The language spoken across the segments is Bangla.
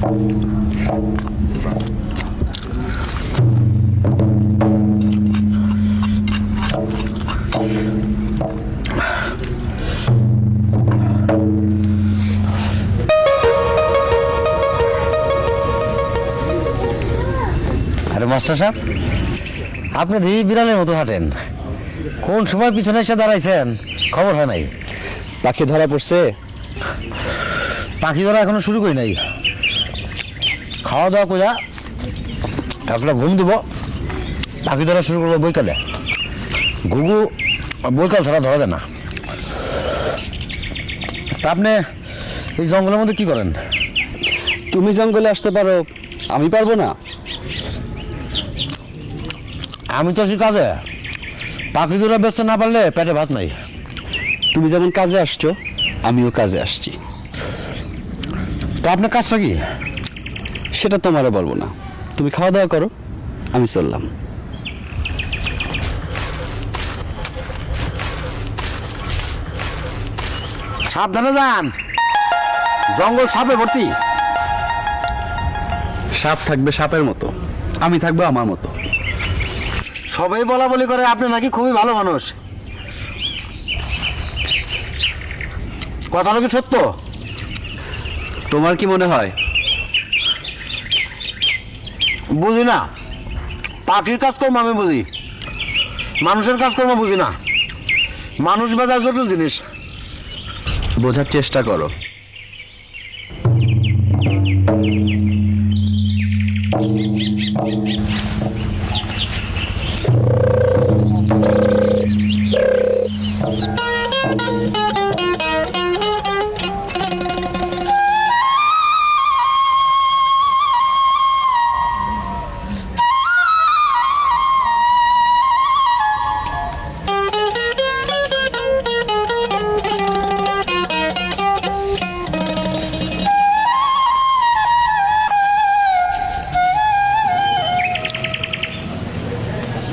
আরে মাস্টার সাহেব আপনি দিই বিড়ালের মতো হাঁটেন। কোন সময় পিছনে এসে দাঁড়াইছেন? খবর হয় নাই। পাখি ধরা পড়ছে। পাখি ধরা এখনও শুরু করি নাই। খাওয়া দাওয়া কইরা তারপরে ঘুম দিব পাখি ধরা শুরু করব বৈকালে। ঘুঘু বৈকাল ছাড়া ধরা যায় না। তা আপনি এই জঙ্গলের মধ্যে কি করেন? তুমি জঙ্গলে আসতে পারো আমি পারব না। আমি তো আছি কাজে। পাখি ধরা ব্যস্ত না পারলে পেটে ভাত নাই। তুমি যেমন কাজে আসছো আমিও কাজে আসছি। তো আপনার কাজটা কি? সেটা তোমারও বলব না। তুমি খাওয়া দাওয়া করো আমি চললাম। সাবধানে যান। জঙ্গল সাপে ভর্তি। সাপ থাকবে সাপের মতো আমি থাকব আমার মতো। সবাই বলা বলি করে আপনি নাকি খুবই ভালো মানুষ। কথা নাকি সত্য? তোমার কি মনে হয়? বুঝি না। পাখির কাজকর্ম আমি বুঝি। মানুষের কাজকর্ম বুঝি না। মানুষ বাজার জটিল জিনিস। বোঝার চেষ্টা করো।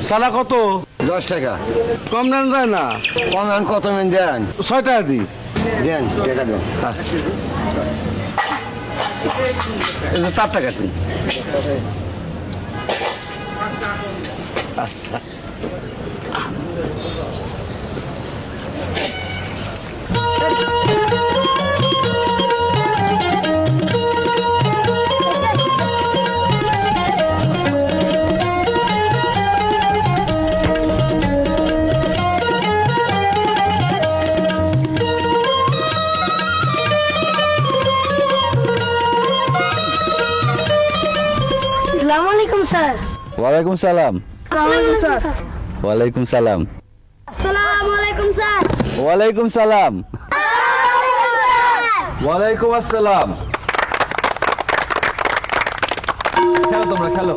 সালা কত? দশ টাকা। কম দাম যায় না? কম দেন কত মেন দেন। ছয় টাকা দি দেন টাকা দেন। এই চার টাকা দিন। আচ্ছা। আসসালামু আলাইকুম স্যার ওয়ালাইকুম সালাম ওয়ালাইকুম সালাম আসসালামু আলাইকুম স্যার ওয়ালাইকুম সালাম ওয়ালাইকুম আসসালাম খেলো তোমরা খেলো